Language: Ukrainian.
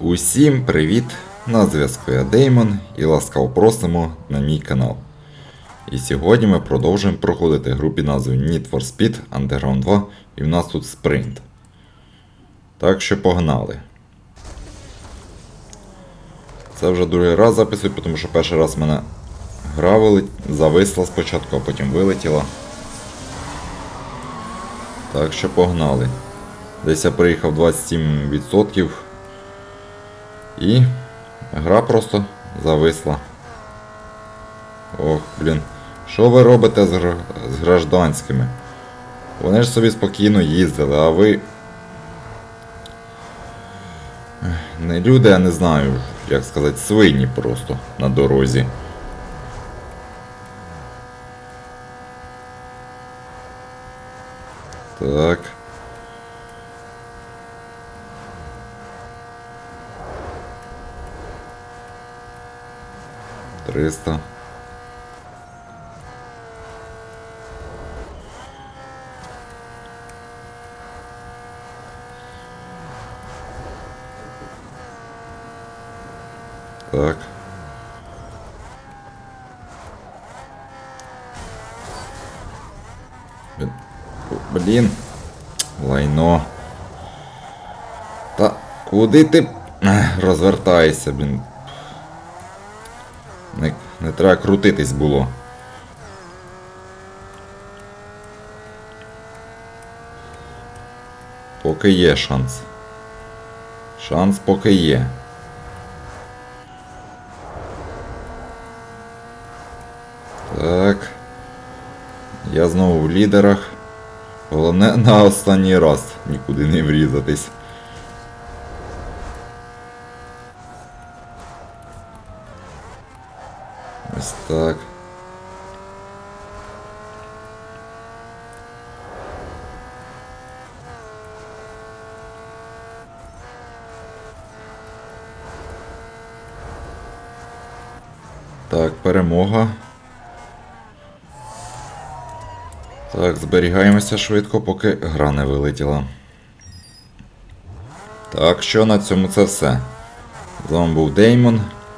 Усім привіт! На зв'язку я Деймон і ласкаво просимо на мій канал. І сьогодні ми продовжуємо проходити гру під назвою Need for Speed Underground 2 і в нас тут спринт. Так що погнали. Це вже другий раз записую, тому що перший раз мене гра вилет... зависла спочатку, а потім вилетіла. Так що погнали. Десь я приїхав 27%. І гра просто зависла. Ох, блін. Що ви робите з, гра- з гражданськими? Вони ж собі спокійно їздили, а ви. Не люди, я не знаю, як сказати, свині просто на дорозі. Так. Триста. Так. Блін. Лайно. Та куди ти Ех, розвертаєшся, блін. Не, треба крутитись було. Поки є шанс. Шанс поки є. Так. Я знову в лідерах. Головне на останній раз нікуди не врізатись. Ось так. Так, перемога. Так, зберігаємося швидко, поки гра не вилетіла. Так що на цьому це все. З вами був Деймон.